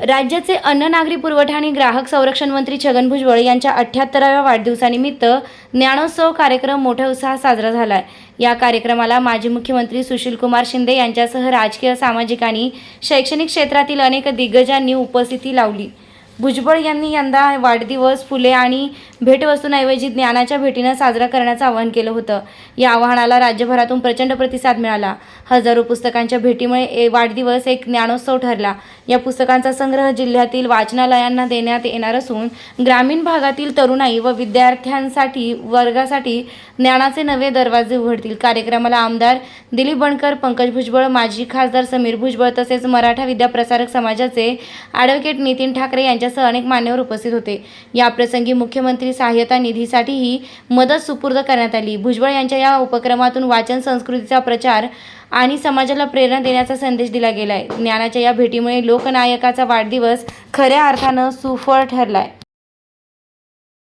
राज्याचे अन्न नागरी पुरवठा आणि ग्राहक संरक्षण मंत्री छगन भुजबळ यांच्या अठ्ठ्याहत्तराव्या वाढदिवसानिमित्त ज्ञानोत्सव कार्यक्रम मोठ्या उत्साहात साजरा झाला आहे या कार्यक्रमाला माजी मुख्यमंत्री सुशीलकुमार शिंदे यांच्यासह राजकीय सामाजिक आणि शैक्षणिक क्षेत्रातील अनेक दिग्गजांनी उपस्थिती लावली. भुजबळ यांनी यंदा वाढदिवस फुले आणि भेटवस्तूंऐवजी ज्ञानाच्या भेटीनं साजरा करण्याचं आवाहन केलं होतं. या आवाहनाला राज्यभरातून प्रचंड प्रतिसाद मिळाला. हजारो पुस्तकांच्या भेटीमुळे ए वाढदिवस एक ज्ञानोत्सव ठरला. या पुस्तकांचा संग्रह जिल्ह्यातील वाचनालयांना देण्यात येणार असून ग्रामीण भागातील तरुणाई व विद्यार्थ्यांसाठी वर्गासाठी ज्ञानाचे नवे दरवाजे उघडतील. कार्यक्रमाला आमदार दिलीप बनकर पंकज भुजबळ माजी खासदार समीर भुजबळ तसेच मराठा विद्याप्रसारक समाजाचे ॲडव्होकेट नितीन ठाकरे यांच्या यांच्यासह अनेक मान्यवर उपस्थित होते. याप्रसंगी मुख्यमंत्री सहाय्यता निधीसाठीही मदत सुपूर्द करण्यात आली. भुजबळ यांच्या या उपक्रमातून वाचन संस्कृतीचा प्रचार आणि समाजाला प्रेरणा देण्याचा संदेश दिला गेलाय. ज्ञानाच्या या भेटीमुळे लोकनायकाचा वाढदिवस खऱ्या अर्थानं सुफळ ठरलाय.